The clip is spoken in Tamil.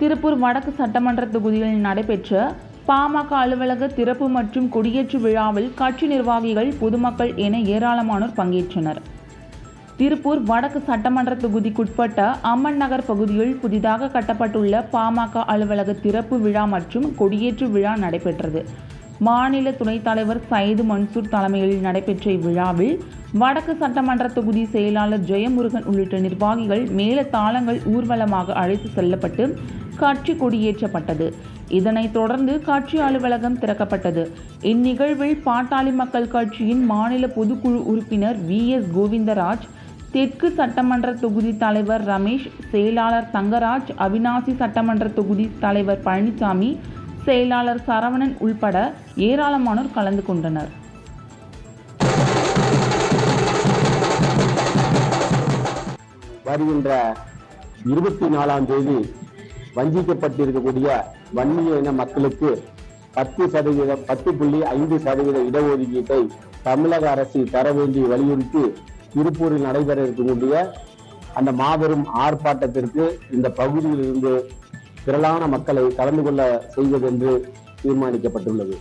திருப்பூர் வடக்கு சட்டமன்ற தொகுதியில் நடைபெற்ற பாமக அலுவலக திறப்பு மற்றும் கொடியேற்று விழாவில் கட்சி நிர்வாகிகள் பொதுமக்கள் என ஏராளமானோர் பங்கேற்றனர். திருப்பூர் வடக்கு சட்டமன்ற தொகுதிக்குட்பட்ட அம்மன் நகர் பகுதியில் புதிதாக கட்டப்பட்டுள்ள பாமக அலுவலக திறப்பு விழா மற்றும் கொடியேற்று விழா நடைபெற்றது. மாநில துணைத் தலைவர் சயிது மன்சூர் தலைமையில் நடைபெற்ற இவ்விழாவில் வடக்கு சட்டமன்ற தொகுதி செயலாளர் ஜெயமுருகன் உள்ளிட்ட நிர்வாகிகள் மேல தாளங்கள் ஊர்வலமாக அழைத்து செல்லப்பட்டு காட்சி கொடியேற்றப்பட்டது. இதனைத் தொடர்ந்து காட்சி அலுவலகம் திறக்கப்பட்டது. இந்நிகழ்வில் பாட்டாளி மக்கள் கட்சியின் மாநில பொதுக்குழு உறுப்பினர் வி. எஸ். கோவிந்தராஜ் தெற்கு சட்டமன்ற தொகுதி தலைவர் ரமேஷ் செயலாளர் தங்கராஜ் அவினாசி சட்டமன்ற தொகுதி தலைவர் பழனிசாமி செயலாளர் சரவணன் உள்பட ஏராளமானோர் கலந்து கொண்டனர். வருகின்ற இருபத்தி நாலாம் தேதி வஞ்சிக்கப்பட்டிருக்கக்கூடிய வன்னிய இன மக்களுக்கு பத்து சதவீதம் பத்து புள்ளி ஐந்து சதவீத இடஒதுக்கீட்டை தமிழக அரசு தர வேண்டி வலியுறுத்தி திருப்பூரில் நடைபெற இருக்கக்கூடிய அந்த மாபெரும் ஆர்ப்பாட்டத்திற்கு இந்த பகுதியில் இருந்து திரளான மக்களை கலந்து கொள்ள செய்வதென்று தீர்மானிக்கப்பட்டுள்ளது.